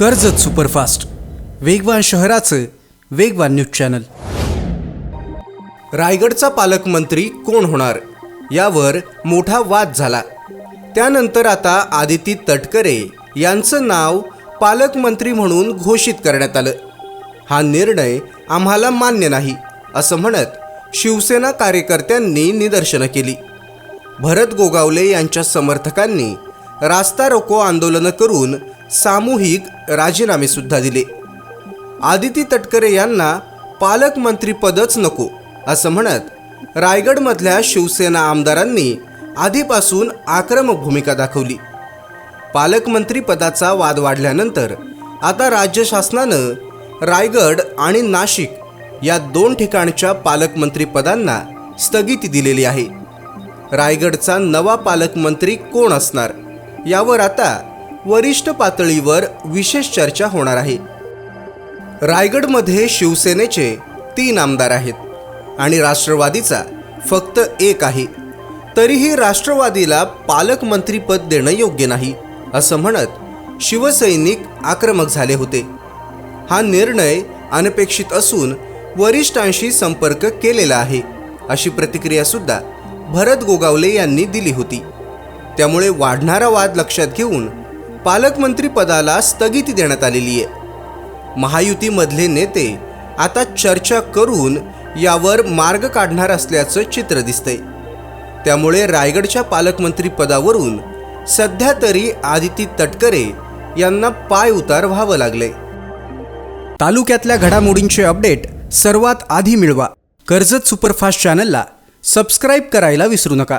Karjat superfast. वेगवान शहराचं वेगवान न्यूज चॅनल. रायगडचा पालकमंत्री कोण होणार? यावर मोठा वाद झाला. त्यानंतर आता आदिती तटकरे यांचं नाव पालकमंत्री म्हणून घोषित करण्यात आलं. हा निर्णय आम्हाला मान्य नाही असं म्हणत शिवसेना कार्यकर्त्यांनी निदर्शनं केली. भरत गोगावले यांच्या समर्थकांनी रास्ता रोको आंदोलनं करून सामूहिक राजीनामे सुद्धा दिले. आदिती तटकरे यांना पालकमंत्रीपदच नको असं म्हणत रायगडमधल्या शिवसेना आमदारांनी आधीपासून आक्रमक भूमिका दाखवली. पालकमंत्री पदाचा वाद वाढल्यानंतर आता राज्य शासनानं रायगड आणि नाशिक या दोन ठिकाणच्या पालकमंत्री पदांना स्थगिती दिलेली आहे. रायगडचा नवा पालकमंत्री कोण असणार? यावर आता वरिष्ठ पातळीवर विशेष चर्चा होणार आहे. रायगडमध्ये शिवसेनेचे तीन आमदार आहेत आणि राष्ट्रवादीचा फक्त एक आहे. तरीही राष्ट्रवादीला पालकमंत्रीपद देणं योग्य नाही असं म्हणत शिवसैनिक आक्रमक झाले होते. हा निर्णय अनपेक्षित असून वरिष्ठांशी संपर्क केलेला आहे अशी प्रतिक्रियासुद्धा भरत गोगावले यांनी दिली होती. त्यामुळे वाढणारा वाद लक्षात घेऊन पालकमंत्री पदाला स्थगिती देण्यात आलेली आहे. महायुतीमधले नेते आता चर्चा करून यावर मार्ग काढणार असल्याचं चित्र दिसतंय. त्यामुळे रायगडच्या पालकमंत्री पदावरून सध्या तरी आदिती तटकरे यांना पाय उतार व्हावं लागले तालुक्यातल्या घडामोडींचे अपडेट सर्वात आधी मिळवा. कर्जत सुपरफास्ट चॅनलला सबस्क्राईब करायला विसरू नका.